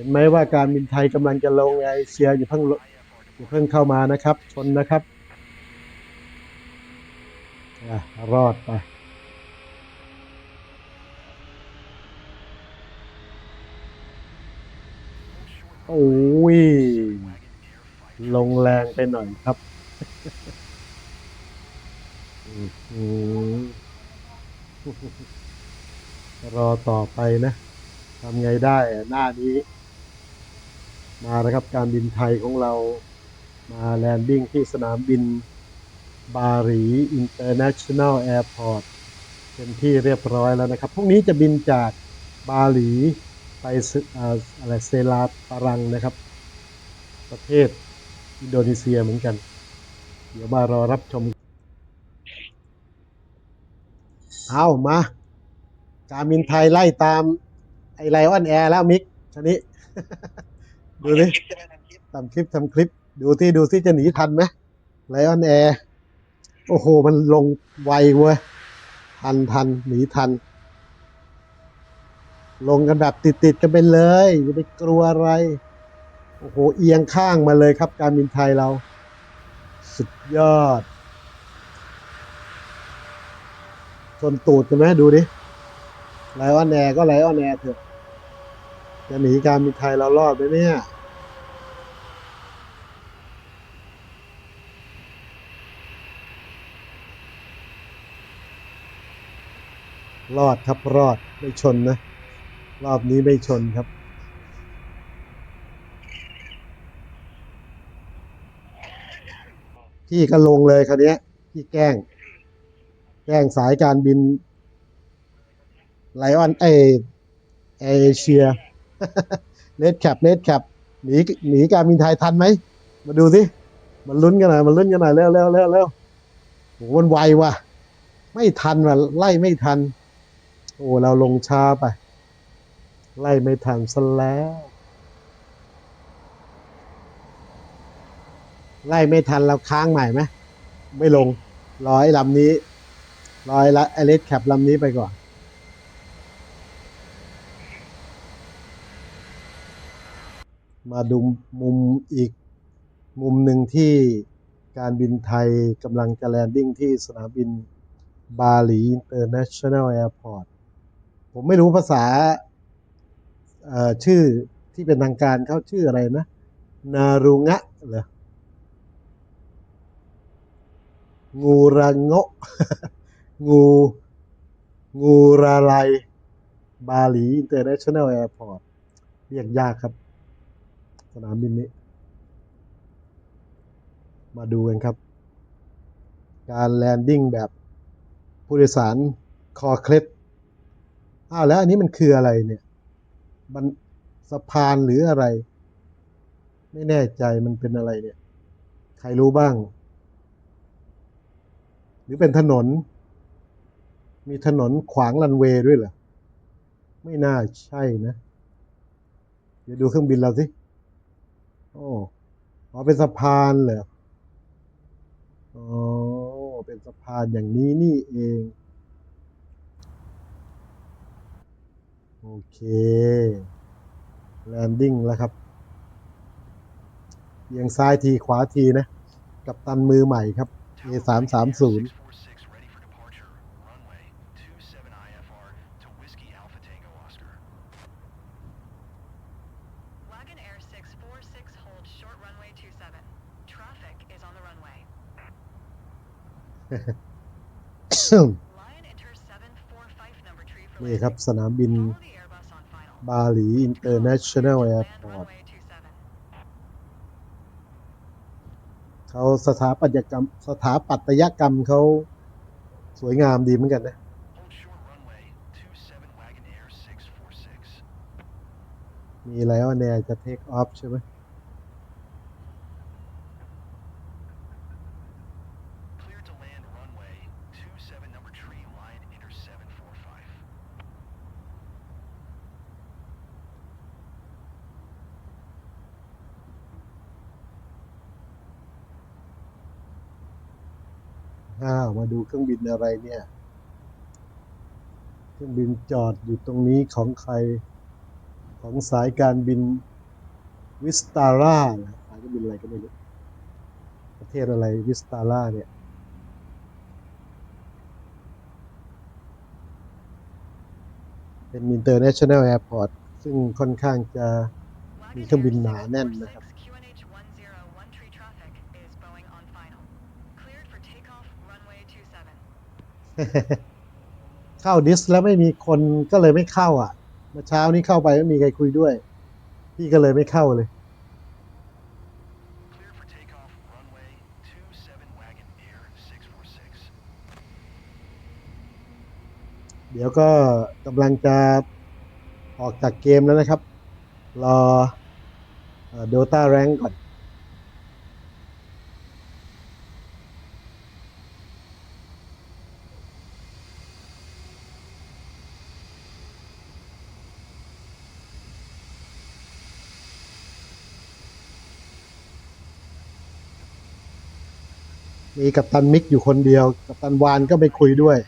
ห็นไหมว่าการบินไทยกำลังจะลงไอเชียอย่าเพิ่งอย่เพิ่งเข้ามานะครับ ชนนะครับอรอดไปโอ้ย ลงแรงไปหน่อยครับรอต่อไปนะทำไงได้หน้านี้ มาแล้วครับการบินไทยของเรามาแลนดิ้งที่สนามบินบาหลีอินเตอร์เนชั่นแนลแอร์พอร์ตเป็นที่เรียบร้อยแล้วนะครับ พรุ่งนี้จะบินจากบาหลีไปอะไรเซลาปารังนะครับ ประเทศอินโดนีเซียเหมือนกัน เดี๋ยวมารอรับชม เอามาการบินไทยไล่ตาม ไอไลออนแอร์แล้วมิกชนิด ดิทำคลิปทำคลิป ดูที่ดูที่จะหนีทันไหมไลออนแอร์โอ้โห มันลงไวเว้ย ทันทันหนีทัน ลงกันแบบติดติดๆกันไปเลยอย่าไปกลัวอะไร โอ้โห เอียงข้างมาเลยครับการบินไทยเรา สุดยอดชนตูดกันไหมดูดิไลออนแอร์ก็ไลออนแอร์เถอะจะหนีการบินไทยเรารอดไหมเนี่ย รอดครับรอดไม่ชนนะ รอบนี้ไม่ชนครับ พี่ก็ลงเลยคันนี้ยพี่แกล้ง แกล้งสายการบินไลออนเอเอเชียเลดแคปเลดแคปหนีหนีการบินไทยทันไหม มาดูสิมันลุ้นกันหน่อยมันลุ้นกันหน่อยเร็วเร็วเร็วเร็วโหมันไวว่ะ ไม่ทันว่ะไล่ไม่ทัน โอ้เราลงช้าไป ไล่ไม่ทันซะแล้ว ไล่ไม่ทันเราค้างใหม่ไหมไม่ลงรอไอ้ลำนี้รอไอ้ละไอเลสแคปลำนี้ไปก่อนมาดูมุมอีกมุมหนึ่งที่การบินไทยกำลังจะแลนดิ้งที่สนามบินบาหลีอินเตอร์เนชั่นแนลแอร์พอร์ต ผมไม่รู้ภาษาชื่อที่เป็นทางการเขาชื่ออะไรนะ นารุงะเหรองูระงะงู งูระไลบาหลีอินเตอร์เนชั่นแนลแอร์พอร์ตเรียกยากครับ สนามบินนี้ มาดูกันครับ การแลนดิ้งแบบผู้โดยสารคอเคล็ด อ้าวแล้วอันนี้มันคืออะไรเนี่ย มันสะพานหรืออะไร ไม่แน่ใจมันเป็นอะไรเนี่ย ใครรู้บ้าง หรือเป็นถนน มีถนนขวางรันเวย์ด้วยเหรอ ไม่น่าใช่นะ เดี๋ยวดูเครื่องบินเราสิ โอ้อ๋อเป็นสะพานเหรอ อ๋อ เป็นสะพานอย่างนี้นี่เอง โอเค แลนดิ้งแล้วครับเอียงซ้ายทีขวาทีนะ กับตันมือใหม่ครับ A 3 3 0 ready for departure. Runway 27 IFR to Whiskey Alpha Tango Oscar. Wagon Air 646 hold short runway 27. Traffic is on the runway. Lion enter 745 number tree for นี่ครับ landing. สนามบิน Follow the Airbus on final. บาหลีอินเตอร์เนชั่นแนลแอร์พอร์ตเขาสถาปัตยกรรม สถาปัตยกรรมเขาสวยงามดีเหมือนกันนะ Hold short runway 27 Wagon Air 646. มีแล้วแนจะเทคออฟใช่ไหม อ้าวมาดูเครื่องบินอะไรเนี่ย เครื่องบินจอดอยู่ตรงนี้ของใคร ของสายการบินวิสตาร่าสายการบินอะไรก็ไม่รู้ ประเทศอะไรวิสตาร่าเนี่ยเป็น International Airport ซึ่งค่อนข้างจะมีเครื่องบินหนาแน่นนะครับ เข้าดิสแล้วไม่มีคนก็เลยไม่เข้าอะเมื่อเช้านี้เข้าไปไม่มีใครคุยด้วย พี่ก็เลยไม่เข้าเลย เดี๋ยวก็กำลังจะออกจากเกมแล้วนะครับ รอเดลต้าแรงก่อน มีกัปตันมิกอยู่คนเดียว กัปตันวานก็ไปคุยด้วย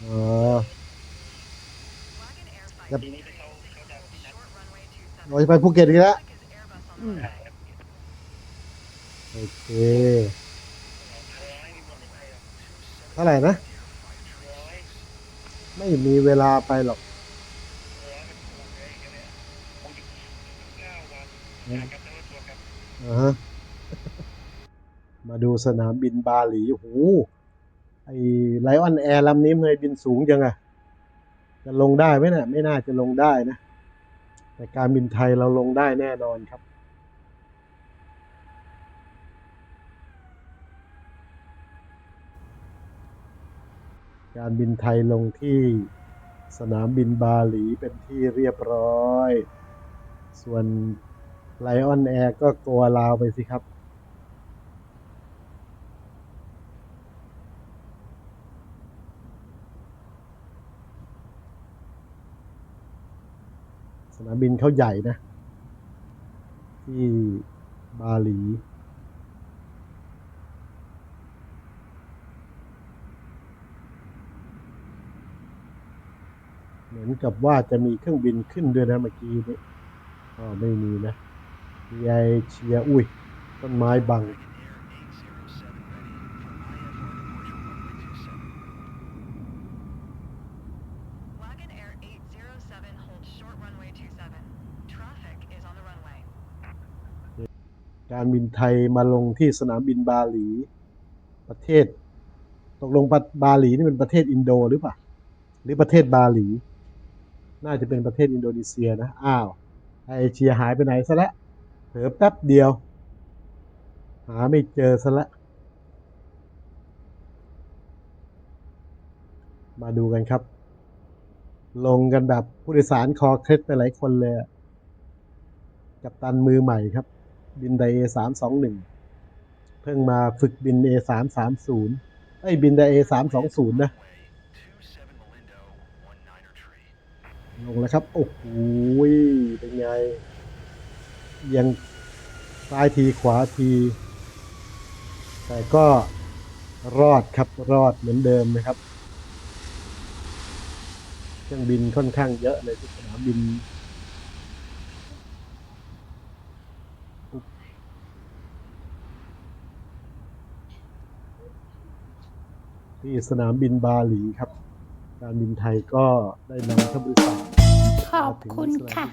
เออเราจะไปภูเก็ตกันละโอเคเท่าไหร่นะ ไม่มีเวลาไปหรอก มาดูสนามบินบาหลีโอ้โหไอไลออนแอร์ลำนี้เคยบินสูงจังอะจะลงได้ไหมเนี่ยไม่น่าจะลงได้นะ แต่การบินไทยเราลงได้แน่นอนครับ การบินไทยลงที่สนามบินบาหลีเป็นที่เรียบร้อย ส่วน ไลออนแอร์ก็กลัวลาวไปสิครับ สนามบินเขาใหญ่นะ ที่บาหลีเหมือนกับว่าจะมีเครื่องบินขึ้นด้วยนะเมื่อกี้นี้อ๋อไม่มีนะ มีไอเชียร์อุ้ย ต้นไม้บัง Wagon Air 807 ready for IFR departure runway 27. Wagon Air 807 hold short runway 27. Traffic is on the runway. การบินไทยมาลงที่สนามบินบาหลี ประเทศ ตกลงปะบาหลีนี่เป็นประเทศอินโดหรือเปล่า หรือประเทศบาหลี น่าจะเป็นประเทศอินโดนีเซียนะ อ้าวไอเชียหายไปไหนซะแล้วเผ ลอแป๊บเดียว หาไม่เจอซะล้วมาดูกันครับ ลงกันแบบผู้โดยสารคอเคล็ดไปหลายคนเลย กับตันมือใหม่ครับ บินไดเอสามสองหนึ่งเพิ่งมาฝึกบินเอสามสามศูนย์ไอ้บินไดเอสามสองศูนย์นะลงแล้วครับ โอ้โหเป็นไง ยัง ซ้ายทีขวาที แต่ก็รอดครับรอดเหมือนเดิมนะครับ เครื่องบินค่อนข้างเยอะเลยที่สนามบินที่สนามบินบาหลีครับ การบินไทยก็ได้นำท่านผู้โดยสารขอบคุณค่ะ